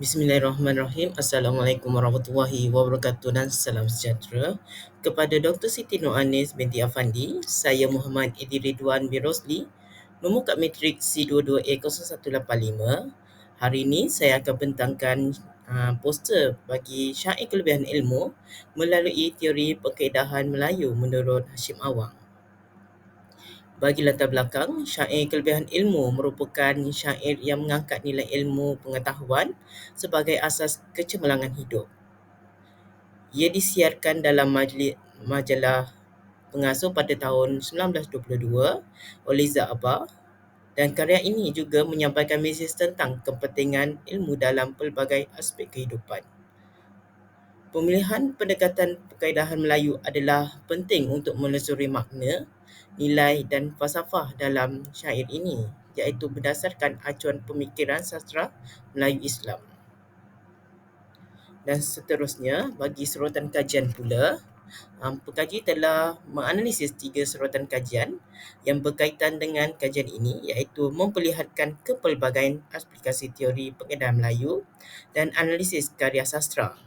Bismillahirrahmanirrahim. Assalamualaikum warahmatullahi wabarakatuh dan salam sejahtera. Kepada Dr. Siti Nur Anis binti Afandi, saya Muhammad Edi Ridwan bin Rosli, nombor kad matrik C22A0185. Hari ini saya akan bentangkan uh, poster bagi syair kelebihan ilmu melalui teori penkaedahan Melayu menurut Hashim Awang. Bagi latar belakang, syair kelebihan ilmu merupakan syair yang mengangkat nilai ilmu pengetahuan sebagai asas kecemerlangan hidup. Ia disiarkan dalam majlis, majalah pengasuh pada tahun 1922 oleh Za'aba dan karya ini juga menyampaikan mesej tentang kepentingan ilmu dalam pelbagai aspek kehidupan. Pemilihan pendekatan perkaedahan Melayu adalah penting untuk menelusuri makna nilai dan falsafah dalam syair ini iaitu berdasarkan acuan pemikiran sastra Melayu Islam. Dan seterusnya, bagi serotan kajian pula, um, pekaji telah menganalisis tiga serotan kajian yang berkaitan dengan kajian ini iaitu memperlihatkan kepelbagaian aplikasi teori pengedahan Melayu dan analisis karya sastra.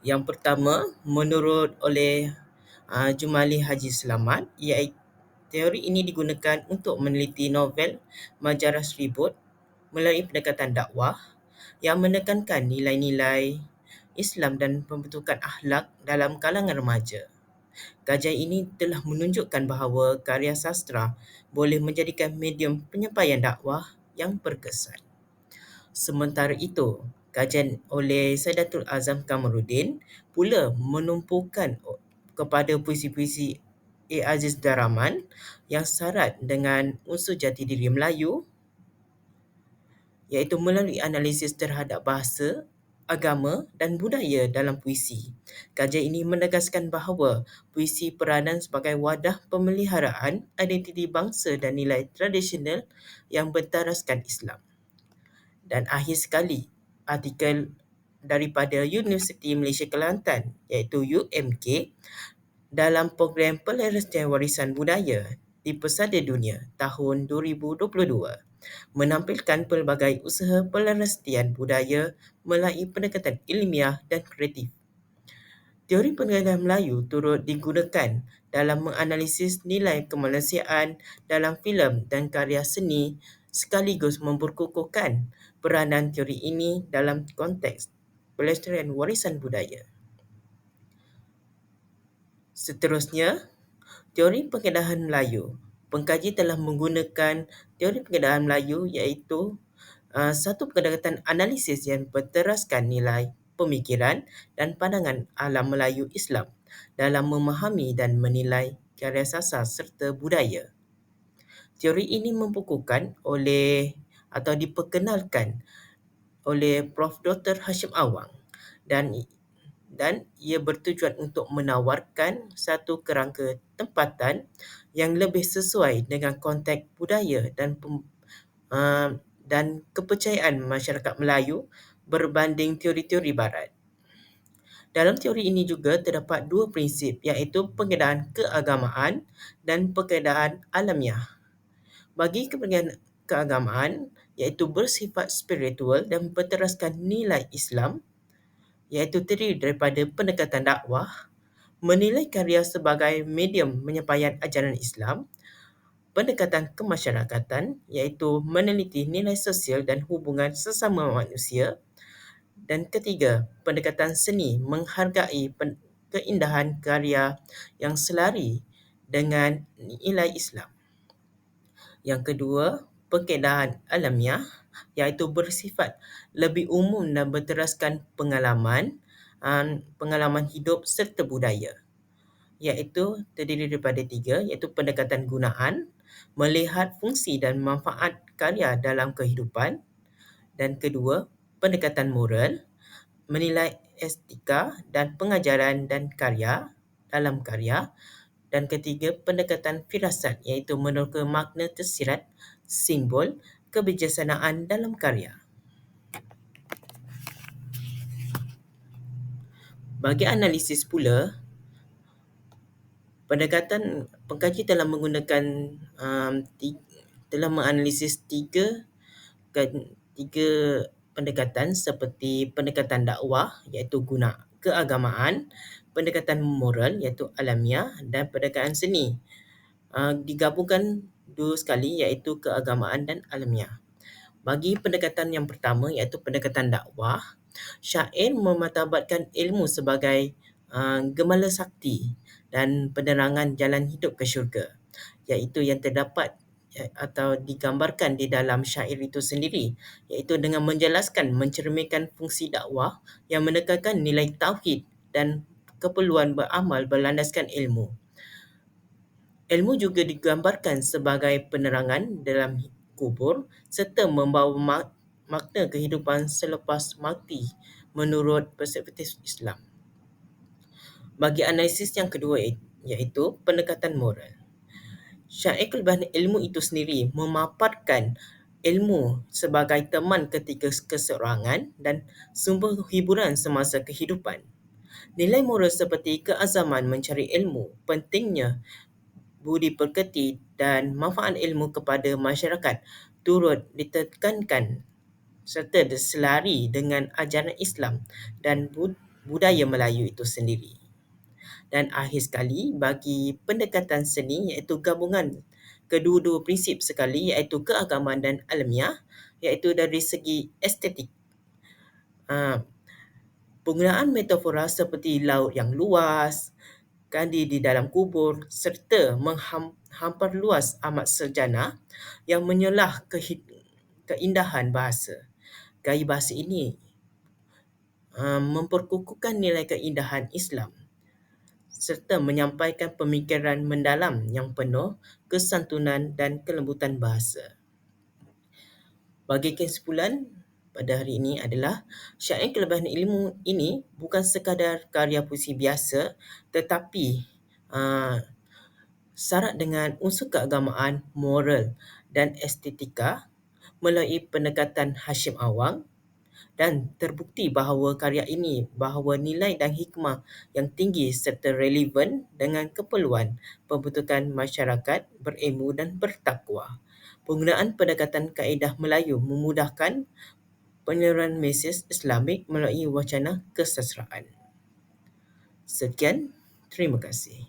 Yang pertama, menurut oleh uh, Jumali Haji Selamat iaitu teori ini digunakan untuk meneliti novel Majarah Seribut melalui pendekatan dakwah yang menekankan nilai-nilai Islam dan pembentukan akhlak dalam kalangan remaja. Kajian ini telah menunjukkan bahawa karya sastra boleh menjadikan medium penyampaian dakwah yang berkesan. Sementara itu, kajian oleh Saidatul Azam Kamarudin pula menumpukan kepada puisi-puisi A. Aziz Daraman yang syarat dengan unsur jati diri Melayu iaitu melalui analisis terhadap bahasa, agama dan budaya dalam puisi. Kajian ini menegaskan bahawa puisi peranan sebagai wadah pemeliharaan identiti bangsa dan nilai tradisional yang bertaraskan Islam. Dan akhir sekali, artikel daripada Universiti Malaysia Kelantan iaitu UMK dalam program Pelestarian Warisan Budaya di Pesada Dunia tahun 2022 menampilkan pelbagai usaha pelestarian budaya melalui pendekatan ilmiah dan kreatif. Teori pendidikan Melayu turut digunakan dalam menganalisis nilai kemanusiaan dalam filem dan karya seni sekaligus memperkukuhkan peranan teori ini dalam konteks pelestarian warisan budaya. Seterusnya, teori pengedahan Melayu pengkaji telah menggunakan teori pengedahan Melayu iaitu uh, satu pendekatan analisis yang berteraskan nilai pemikiran dan pandangan alam Melayu Islam dalam memahami dan menilai karya sasar serta budaya. Teori ini membukukan oleh atau diperkenalkan oleh Prof. Dr. Hashim Awang dan dan ia bertujuan untuk menawarkan satu kerangka tempatan yang lebih sesuai dengan konteks budaya dan pem, uh, dan kepercayaan masyarakat Melayu berbanding teori-teori barat. Dalam teori ini juga terdapat dua prinsip iaitu pengedahan keagamaan dan pengedahan alamiah. Bagi kepentingan keagamaan iaitu bersifat spiritual dan berteraskan nilai Islam, iaitu terdiri daripada pendekatan dakwah, menilai karya sebagai medium penyampaian ajaran Islam, pendekatan kemasyarakatan iaitu meneliti nilai sosial dan hubungan sesama manusia, dan ketiga, pendekatan seni menghargai keindahan karya yang selari dengan nilai Islam. Yang kedua, penkedahan alamiah iaitu bersifat lebih umum dan berteraskan pengalaman um, pengalaman hidup serta budaya. Iaitu terdiri daripada tiga iaitu pendekatan gunaan melihat fungsi dan manfaat karya dalam kehidupan. Dan kedua pendekatan moral menilai estetika dan pengajaran dan karya dalam karya. Dan ketiga pendekatan firasat iaitu meneroka makna tersirat simbol kebijaksanaan dalam karya. Bagi analisis pula, pendekatan pengkaji telah menggunakan um, tiga, telah menganalisis tiga tiga pendekatan seperti pendekatan dakwah iaitu guna keagamaan, pendekatan moral iaitu alamiah dan pendekatan seni. Uh, digabungkan dua sekali iaitu keagamaan dan alamiah. Bagi pendekatan yang pertama iaitu pendekatan dakwah, syair mematabatkan ilmu sebagai uh, gemala sakti dan penerangan jalan hidup ke syurga iaitu yang terdapat ya, atau digambarkan di dalam syair itu sendiri iaitu dengan menjelaskan mencerminkan fungsi dakwah yang menekankan nilai tauhid dan keperluan beramal berlandaskan ilmu. Ilmu juga digambarkan sebagai penerangan dalam kubur serta membawa mak- makna kehidupan selepas mati menurut perspektif Islam. Bagi analisis yang kedua iaitu pendekatan moral. Syair kelebihan ilmu itu sendiri memaparkan ilmu sebagai teman ketika keseorangan dan sumber hiburan semasa kehidupan. Nilai moral seperti keazaman mencari ilmu, pentingnya budi pekerti dan manfaat ilmu kepada masyarakat turut ditekankan serta selari dengan ajaran Islam dan budaya Melayu itu sendiri. Dan akhir sekali bagi pendekatan seni iaitu gabungan kedua-dua prinsip sekali iaitu keagamaan dan alamiah iaitu dari segi estetik. Uh, penggunaan metafora seperti laut yang luas, kandi di dalam kubur serta menghampar luas amat sejana yang menyelah keindahan bahasa. Gaya bahasa ini uh, memperkukuhkan nilai keindahan Islam serta menyampaikan pemikiran mendalam yang penuh kesantunan dan kelembutan bahasa. Bagi kesimpulan pada hari ini adalah syair kelebihan ilmu ini bukan sekadar karya puisi biasa tetapi uh, syarat dengan unsur keagamaan, moral dan estetika melalui pendekatan Hashim Awang dan terbukti bahawa karya ini bahawa nilai dan hikmah yang tinggi serta relevan dengan keperluan pembentukan masyarakat berilmu dan bertakwa. Penggunaan pendekatan kaedah Melayu memudahkan penyaluran mesej Islamik melalui wacana kesastraan. Sekian, terima kasih.